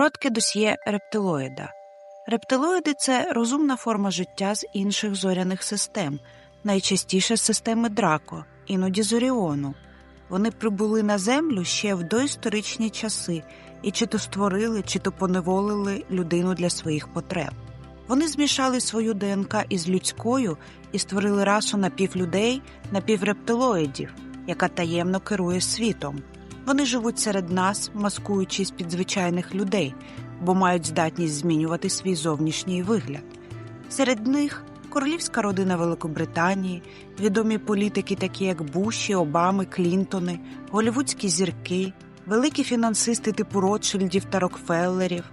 Коротке досьє рептилоїда. Рептилоїди це розумна форма життя з інших зоряних систем, найчастіше з системи Драко, іноді з Оріону. Вони прибули на Землю ще в доісторичні часи і чи то створили, чи то поневолили людину для своїх потреб. Вони змішали свою ДНК із людською і створили расу напівлюдей, напіврептилоїдів, яка таємно керує світом. Вони живуть серед нас, маскуючись під звичайних людей, бо мають здатність змінювати свій зовнішній вигляд. Серед них королівська родина Великобританії, відомі політики, такі як Буші, Обами, Клінтони, голівудські зірки, великі фінансисти типу Ротшильдів та Рокфеллерів.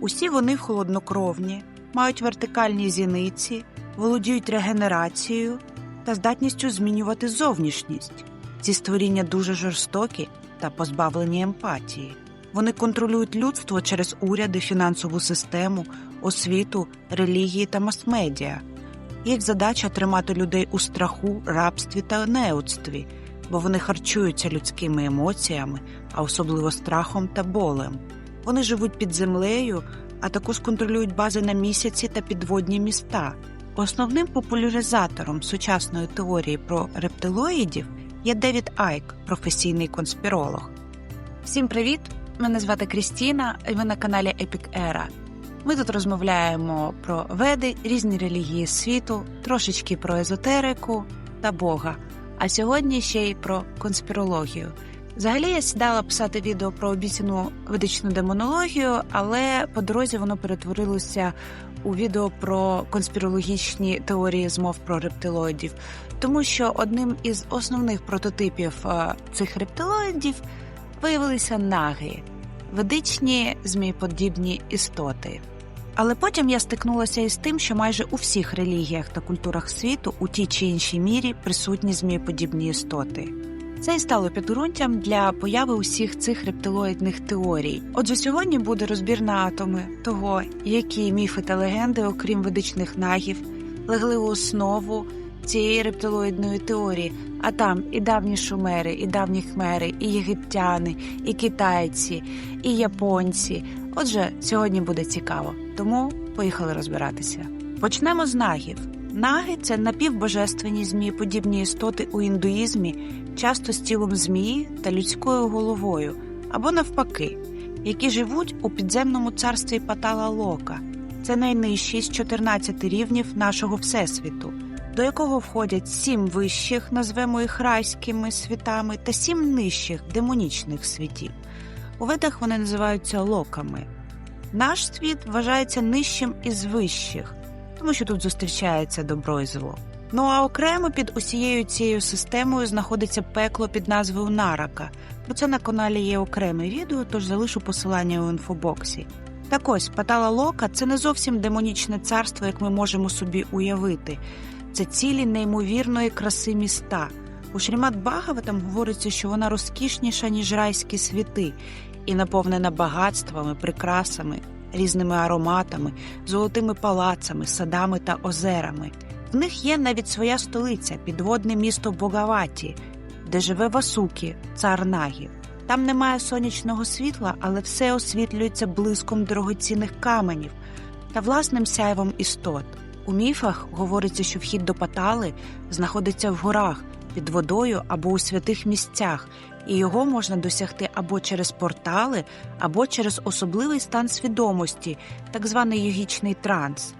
Усі вони холоднокровні, мають вертикальні зіниці, володіють регенерацією та здатністю змінювати зовнішність. Ці створіння дуже жорстокі та позбавлені емпатії. Вони контролюють людство через уряди, фінансову систему, освіту, релігії та мас-медіа. Їх задача тримати людей у страху, рабстві та неудстві, бо вони харчуються людськими емоціями, а особливо страхом та болем. Вони живуть під землею, а також контролюють бази на місяці та підводні міста. Основним популяризатором сучасної теорії про рептилоїдів є Девід Айк, професійний конспіролог. Всім привіт! Мене звати Крістіна, і ви на каналі Epic Era. Ми тут розмовляємо про веди, різні релігії світу, трошечки про езотерику та Бога. А сьогодні ще й про конспірологію. Взагалі я сідала писати відео про обіцяну ведичну демонологію, але по дорозі воно перетворилося у відео про конспірологічні теорії змов про рептилоїдів, тому що одним із основних прототипів е, цих рептилоїдів виявилися наги, ведичні змієподібні істоти. Але потім я стикнулася із тим, що майже у всіх релігіях та культурах світу у тій чи іншій мірі присутні змієподібні істоти. Це і стало підґрунтям для появи усіх цих рептилоїдних теорій. Отже, сьогодні буде розбір на атоми того, які міфи та легенди, окрім ведичних нагів, легли у основу цієї рептилоїдної теорії. А там і давні шумери, і давні хмери, і єгиптяни, і китайці, і японці. Отже, сьогодні буде цікаво, тому поїхали розбиратися. Почнемо з нагів. Наги це напівбожественні змієподібні істоти у індуїзмі, часто з тілом змії та людською головою, або навпаки, які живуть у підземному царстві Патала Лока. Це найнижчий з 14 рівнів нашого всесвіту, до якого входять сім вищих, назвемо їх райськими світами, та сім нижчих демонічних світів. У ведах вони називаються локами. Наш світ вважається нижчим із вищих тому що тут зустрічається добро і зло. Ну а окремо під усією цією системою знаходиться пекло під назвою Нарака. Про це на каналі є окреме відео, тож залишу посилання у інфобоксі. Так ось Патала Лока це не зовсім демонічне царство, як ми можемо собі уявити. Це цілі неймовірної краси міста. У Шрімат Багава там говориться, що вона розкішніша, ніж райські світи, і наповнена багатствами, прикрасами, різними ароматами, золотими палацами, садами та озерами. В них є навіть своя столиця, підводне місто Богаваті, де живе Васукі, цар нагів. Там немає сонячного світла, але все освітлюється блиском дорогоцінних каменів та власним сяйвом істот. У міфах говориться, що вхід до Патали знаходиться в горах, під водою або у святих місцях, і його можна досягти або через портали, або через особливий стан свідомості, так званий йогічний транс.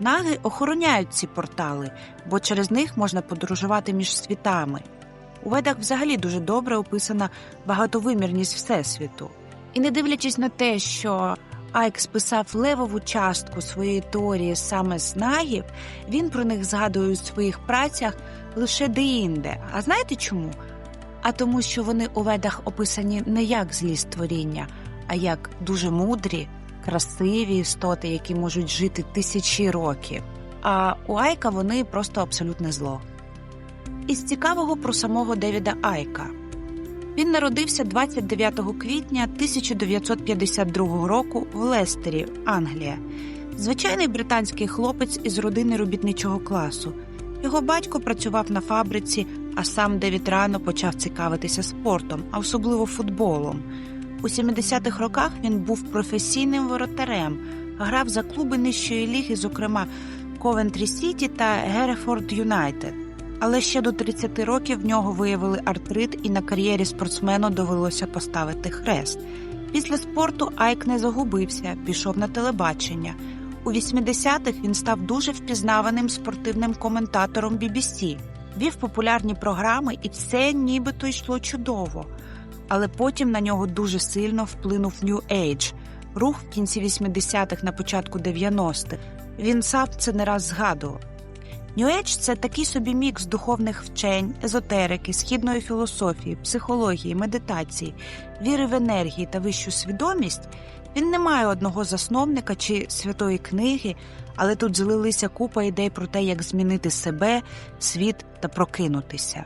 Наги охороняють ці портали, бо через них можна подорожувати між світами. У ведах взагалі дуже добре описана багатовимірність Всесвіту. І не дивлячись на те, що Айк списав левову частку своєї теорії саме з нагів, він про них згадує у своїх працях лише деінде. А знаєте чому? А тому, що вони у ведах описані не як злі створіння, а як дуже мудрі, красиві істоти, які можуть жити тисячі років. А у Айка вони просто абсолютне зло. Із цікавого про самого Девіда Айка. Він народився 29 квітня 1952 року в Лестері, Англія. Звичайний британський хлопець із родини робітничого класу. Його батько працював на фабриці, а сам Девід рано почав цікавитися спортом, а особливо футболом. У 70-х роках він був професійним воротарем, грав за клуби нижчої ліги, зокрема Ковентрі Сіті та Герефорд Юнайтед. Але ще до 30 років в нього виявили артрит, і на кар'єрі спортсмена довелося поставити хрест. Після спорту Айк не загубився, пішов на телебачення. У 80-х він став дуже впізнаваним спортивним коментатором BBC, вів популярні програми, і все нібито йшло чудово. Але потім на нього дуже сильно вплинув New Age – рух в кінці 80-х на початку 90-х. Він сам це не раз згадував. New Age – це такий собі мікс духовних вчень, езотерики, східної філософії, психології, медитації, віри в енергії та вищу свідомість. Він не має одного засновника чи святої книги, але тут злилися купа ідей про те, як змінити себе, світ та прокинутися.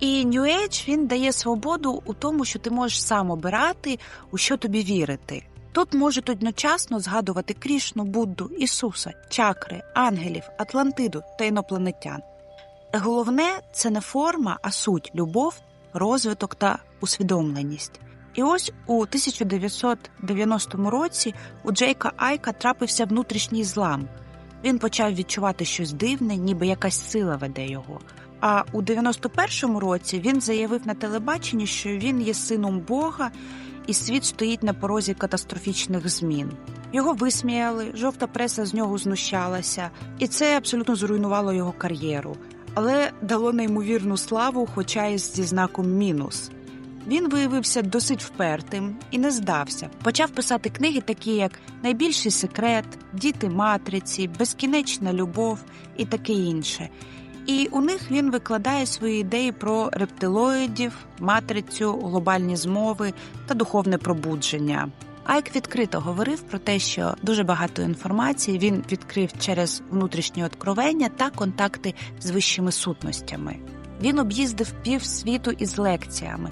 І New Age він дає свободу у тому, що ти можеш сам обирати, у що тобі вірити. Тут можуть одночасно згадувати Крішну, Будду, Ісуса, чакри, ангелів, Атлантиду та інопланетян. Головне це не форма, а суть любов, розвиток та усвідомленість. І ось у 1990 році у Джейка Айка трапився внутрішній злам. Він почав відчувати щось дивне, ніби якась сила веде його. А у 91-му році він заявив на телебаченні, що він є сином Бога, і світ стоїть на порозі катастрофічних змін. Його висміяли, жовта преса з нього знущалася, і це абсолютно зруйнувало його кар'єру, але дало неймовірну славу, хоча й зі знаком мінус. Він виявився досить впертим і не здався. Почав писати книги, такі як Найбільший секрет, Діти матриці, Безкінечна любов і таке інше. І у них він викладає свої ідеї про рептилоїдів, матрицю, глобальні змови та духовне пробудження. Айк відкрито говорив про те, що дуже багато інформації він відкрив через внутрішні откровення та контакти з вищими сутностями. Він об'їздив пів світу із лекціями.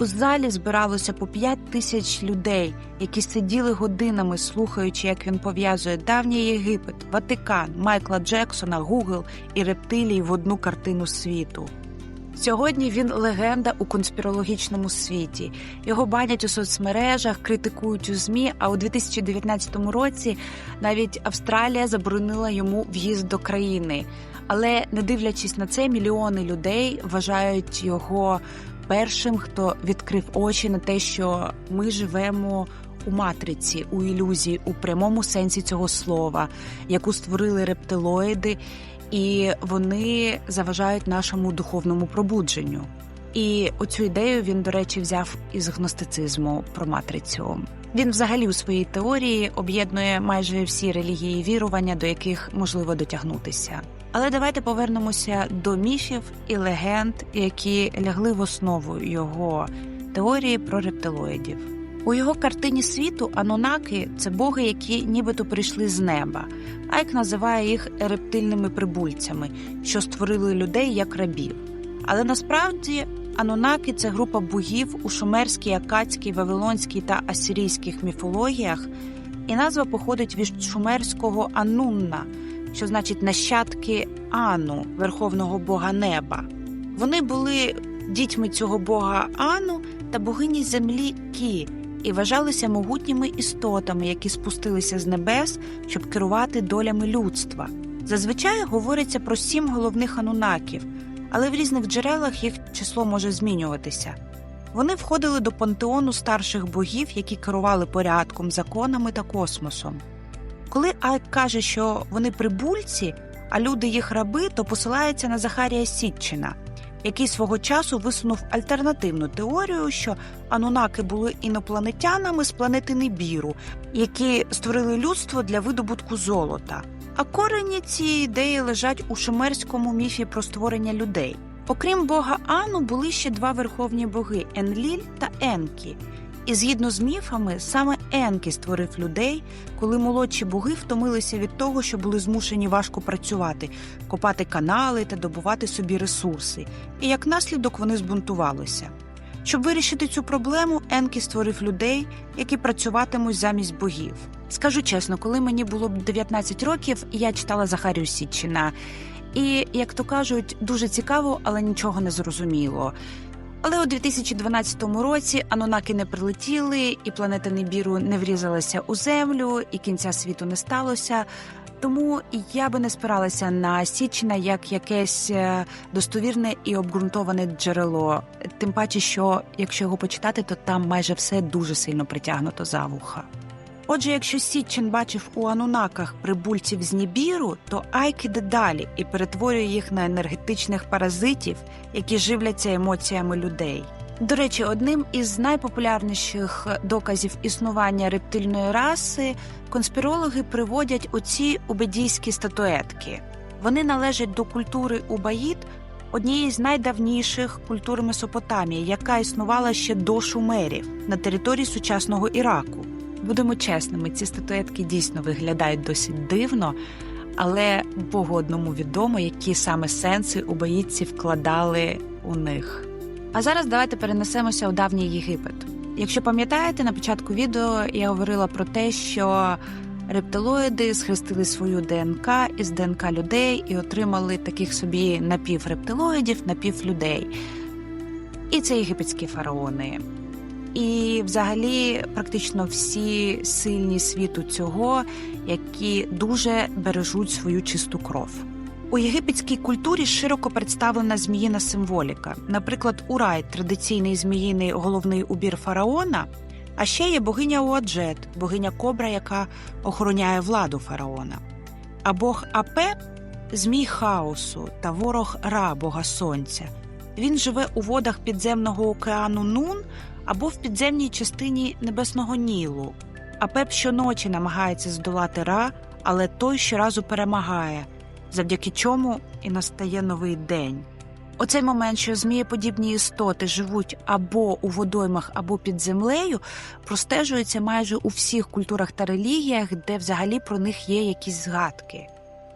У залі збиралося по 5 тисяч людей, які сиділи годинами, слухаючи, як він пов'язує давній Єгипет, Ватикан, Майкла Джексона, Гугл і рептилії в одну картину світу. Сьогодні він легенда у конспірологічному світі. Його банять у соцмережах, критикують у ЗМІ. А у 2019 році навіть Австралія заборонила йому в'їзд до країни. Але не дивлячись на це, мільйони людей вважають його першим, хто відкрив очі на те, що ми живемо у матриці, у ілюзії, у прямому сенсі цього слова, яку створили рептилоїди, і вони заважають нашому духовному пробудженню. І оцю ідею він, до речі, взяв із гностицизму про матрицю. Він, взагалі, у своїй теорії об'єднує майже всі релігії вірування, до яких можливо дотягнутися. Але давайте повернемося до міфів і легенд, які лягли в основу його теорії про рептилоїдів. У його картині світу анунаки це боги, які нібито прийшли з неба. Айк називає їх рептильними прибульцями, що створили людей як рабів. Але насправді анунаки це група богів у шумерській, акадській, вавилонській та асирійських міфологіях, і назва походить від шумерського анунна що значить нащадки Ану, верховного бога неба. Вони були дітьми цього бога Ану та богині землі Кі і вважалися могутніми істотами, які спустилися з небес, щоб керувати долями людства. Зазвичай говориться про сім головних анунаків, але в різних джерелах їх число може змінюватися. Вони входили до пантеону старших богів, які керували порядком, законами та космосом. Коли Айк каже, що вони прибульці, а люди їх раби, то посилається на Захарія Сітчина, який свого часу висунув альтернативну теорію, що анунаки були інопланетянами з планети Небіру, які створили людство для видобутку золота. А корені цієї ідеї лежать у шумерському міфі про створення людей. Окрім бога Ану, були ще два верховні боги Енліль та Енкі. І згідно з міфами, саме Енкі створив людей, коли молодші боги втомилися від того, що були змушені важко працювати, копати канали та добувати собі ресурси. І як наслідок вони збунтувалися. Щоб вирішити цю проблему, Енкі створив людей, які працюватимуть замість богів. Скажу чесно, коли мені було 19 років, я читала Захарію Сітчина. І, як то кажуть, дуже цікаво, але нічого не зрозуміло. Але у 2012 році Анунаки не прилетіли, і планета Небіру не врізалася у землю, і кінця світу не сталося. Тому я би не спиралася на Січна як якесь е, достовірне і обґрунтоване джерело. Тим паче, що якщо його почитати, то там майже все дуже сильно притягнуто за вуха. Отже, якщо Сітчин бачив у анунаках прибульців з Нібіру, то Айк іде далі і перетворює їх на енергетичних паразитів, які живляться емоціями людей. До речі, одним із найпопулярніших доказів існування рептильної раси конспірологи приводять оці убедійські статуетки. Вони належать до культури Убаїд, однієї з найдавніших культур Месопотамії, яка існувала ще до шумерів на території сучасного Іраку. Будемо чесними, ці статуетки дійсно виглядають досить дивно, але Богу одному відомо, які саме сенси убаїдці вкладали у них. А зараз давайте перенесемося у давній Єгипет. Якщо пам'ятаєте, на початку відео я говорила про те, що рептилоїди схрестили свою ДНК із ДНК людей і отримали таких собі напіврептилоїдів, напівлюдей. І це єгипетські фараони. І, взагалі, практично всі сильні світу цього, які дуже бережуть свою чисту кров. У єгипетській культурі широко представлена зміїна символіка. Наприклад, Урай традиційний зміїний головний убір фараона. А ще є богиня Уаджет, богиня кобра, яка охороняє владу фараона. А бог Апе змій хаосу та ворог Ра, бога сонця. Він живе у водах підземного океану Нун або в підземній частині небесного Нілу. Апеп щоночі намагається здолати Ра, але той щоразу перемагає, завдяки чому і настає новий день. Оцей момент, що змієподібні істоти живуть або у водоймах, або під землею, простежується майже у всіх культурах та релігіях, де взагалі про них є якісь згадки.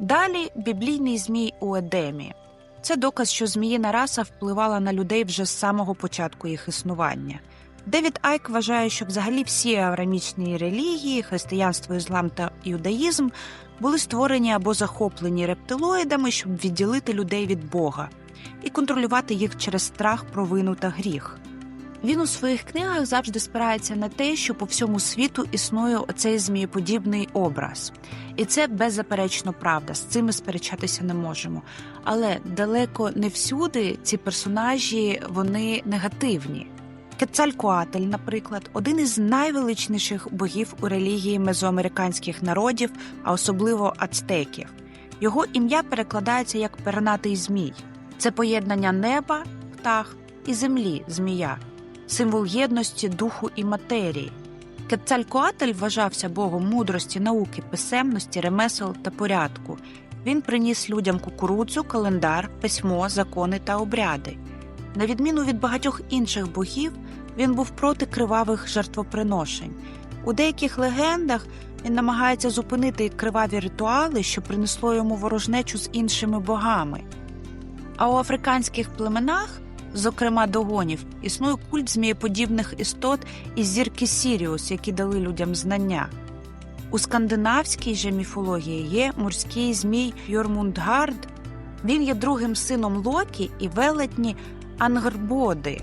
Далі біблійний змій у Едемі. Це доказ, що зміїна раса впливала на людей вже з самого початку їх існування. Девід Айк вважає, що взагалі всі аврамічні релігії, християнство, іслам та юдаїзм були створені або захоплені рептилоїдами, щоб відділити людей від Бога і контролювати їх через страх, провину та гріх. Він у своїх книгах завжди спирається на те, що по всьому світу існує оцей змієподібний образ. І це беззаперечно правда, з цим ми сперечатися не можемо. Але далеко не всюди ці персонажі вони негативні. Кецалькоатль, наприклад, один із найвеличніших богів у релігії мезоамериканських народів, а особливо ацтеків. Його ім'я перекладається як пернатий змій. Це поєднання неба, птах і землі змія, символ єдності духу і матерії. Кецалькоатль вважався богом мудрості, науки, писемності, ремесел та порядку. Він приніс людям кукурудзу, календар, письмо, закони та обряди. На відміну від багатьох інших богів, він був проти кривавих жертвоприношень. У деяких легендах він намагається зупинити криваві ритуали, що принесло йому ворожнечу з іншими богами. А у африканських племенах, зокрема догонів, існує культ змієподібних істот із зірки Сіріус, які дали людям знання. У скандинавській же міфології є морський змій Йормундгард. Він є другим сином Локі і велетні Ангрбоди.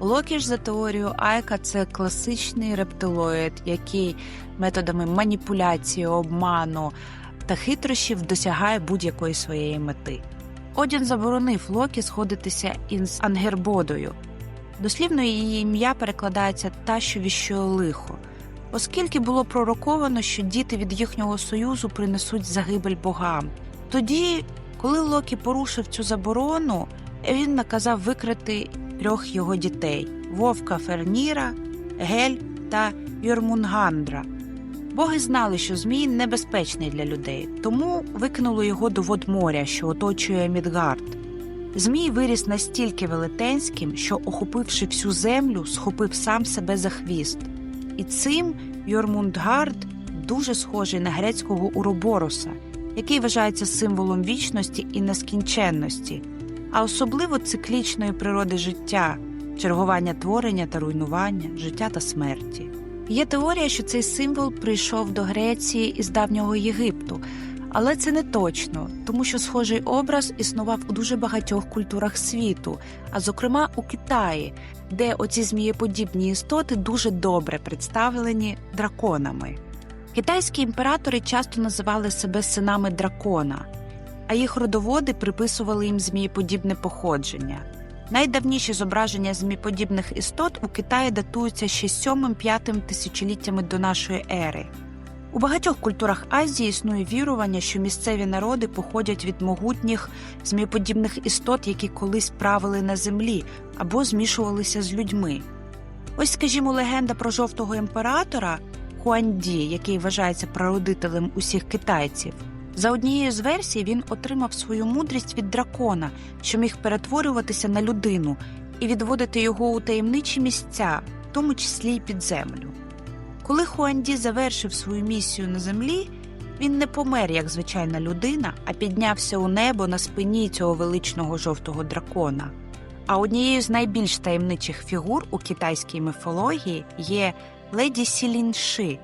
Локі ж за теорією Айка це класичний рептилоїд, який методами маніпуляції, обману та хитрощів досягає будь-якої своєї мети. Одін заборонив Локі сходитися із Ангербодою. Дослівно її ім'я перекладається та, що віщує лихо, оскільки було пророковано, що діти від їхнього союзу принесуть загибель богам. Тоді, коли Локі порушив цю заборону, він наказав викрити трьох його дітей вовка Ферніра, Гель та Йормунгандра. Боги знали, що змій небезпечний для людей, тому викинули його до вод моря, що оточує Мідгард. Змій виріс настільки велетенським, що, охопивши всю землю, схопив сам себе за хвіст. І цим Йормундгард дуже схожий на грецького уробороса, який вважається символом вічності і нескінченності, а особливо циклічної природи життя, чергування творення та руйнування, життя та смерті. Є теорія, що цей символ прийшов до Греції із давнього Єгипту, Але це не точно, тому що схожий образ існував у дуже багатьох культурах світу, а зокрема у Китаї, де оці змієподібні істоти дуже добре представлені драконами. Китайські імператори часто називали себе синами дракона, а їх родоводи приписували їм змієподібне походження. Найдавніші зображення змієподібних істот у Китаї датуються ще 7-5 тисячоліттями до нашої ери. У багатьох культурах Азії існує вірування, що місцеві народи походять від могутніх змієподібних істот, які колись правили на землі або змішувалися з людьми. Ось, скажімо, легенда про жовтого імператора Хуанді, який вважається прародителем усіх китайців. За однією з версій він отримав свою мудрість від дракона, що міг перетворюватися на людину і відводити його у таємничі місця, в тому числі й під землю. Коли Хуанді завершив свою місію на землі, він не помер як звичайна людина, а піднявся у небо на спині цього величного жовтого дракона. А однією з найбільш таємничих фігур у китайській міфології є леді Сілінши,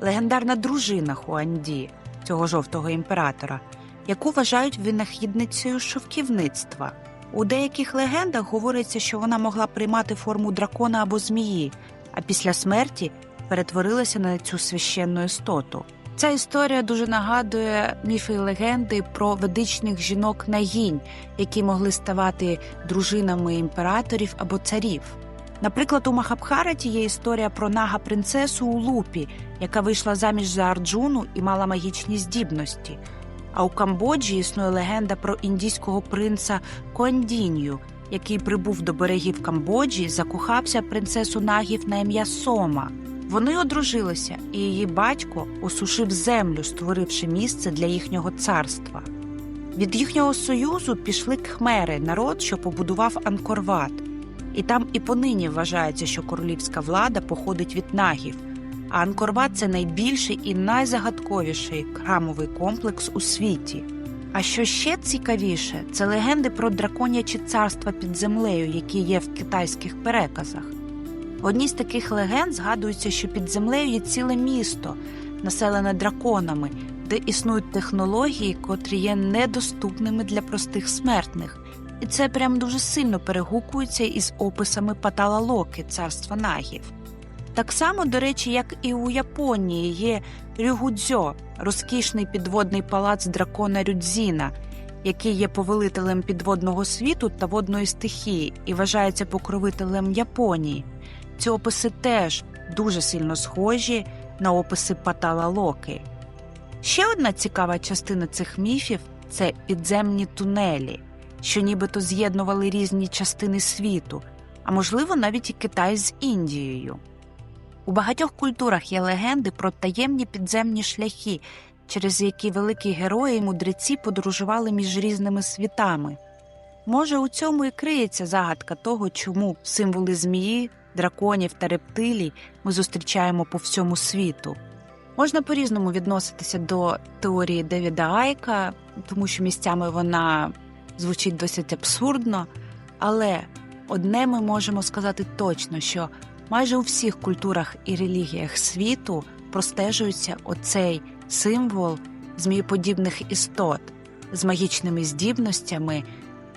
легендарна дружина Хуанді, цього жовтого імператора, яку вважають винахідницею шовківництва. У деяких легендах говориться, що вона могла приймати форму дракона або змії, а після смерті перетворилася на цю священну істоту. Ця історія дуже нагадує міфи і легенди про ведичних жінок нагінь, які могли ставати дружинами імператорів або царів. Наприклад, у Махабхараті є історія про нага принцесу у Лупі, яка вийшла заміж за Арджуну і мала магічні здібності. А у Камбоджі існує легенда про індійського принца Коандінью, який прибув до берегів Камбоджі, закохався принцесу нагів на ім'я Сома. Вони одружилися, і її батько осушив землю, створивши місце для їхнього царства. Від їхнього союзу пішли кхмери, народ, що побудував Анкорват. І там і понині вважається, що королівська влада походить від нагів. А Анкорват це найбільший і найзагадковіший храмовий комплекс у світі. А що ще цікавіше, це легенди про драконячі царства під землею, які є в китайських переказах. В одній з таких легенд згадується, що під землею є ціле місто, населене драконами, де існують технології, котрі є недоступними для простих смертних. І це прям дуже сильно перегукується із описами Патала Локи, царства нагів. Так само, до речі, як і у Японії є Рюгудзьо, розкішний підводний палац дракона Рюдзіна, який є повелителем підводного світу та водної стихії і вважається покровителем Японії. Ці описи теж дуже сильно схожі на описи Патала Локи. Ще одна цікава частина цих міфів це підземні тунелі, що нібито з'єднували різні частини світу, а можливо навіть і Китай з Індією. У багатьох культурах є легенди про таємні підземні шляхи, через які великі герої і мудреці подорожували між різними світами. Може, у цьому і криється загадка того, чому символи змії, драконів та рептилій ми зустрічаємо по всьому світу. Можна по-різному відноситися до теорії Девіда Айка, тому що місцями вона звучить досить абсурдно, але одне ми можемо сказати точно, що майже у всіх культурах і релігіях світу простежується оцей символ змієподібних істот з магічними здібностями,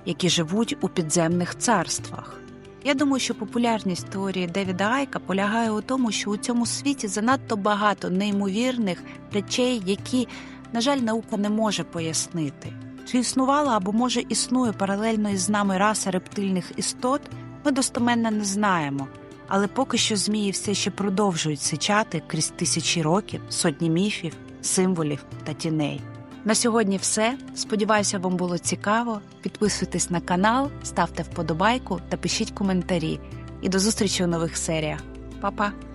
які живуть у підземних царствах. Я думаю, що популярність теорії Девіда Айка полягає у тому, що у цьому світі занадто багато неймовірних речей, які, на жаль, наука не може пояснити. Чи існувала або може існує паралельно із нами раса рептильних істот, ми достеменно не знаємо. Але поки що змії все ще продовжують сичати крізь тисячі років, сотні міфів, символів та тіней. На сьогодні все. Сподіваюся, вам було цікаво. Підписуйтесь на канал, ставте вподобайку та пишіть коментарі. І до зустрічі у нових серіях. Па-па!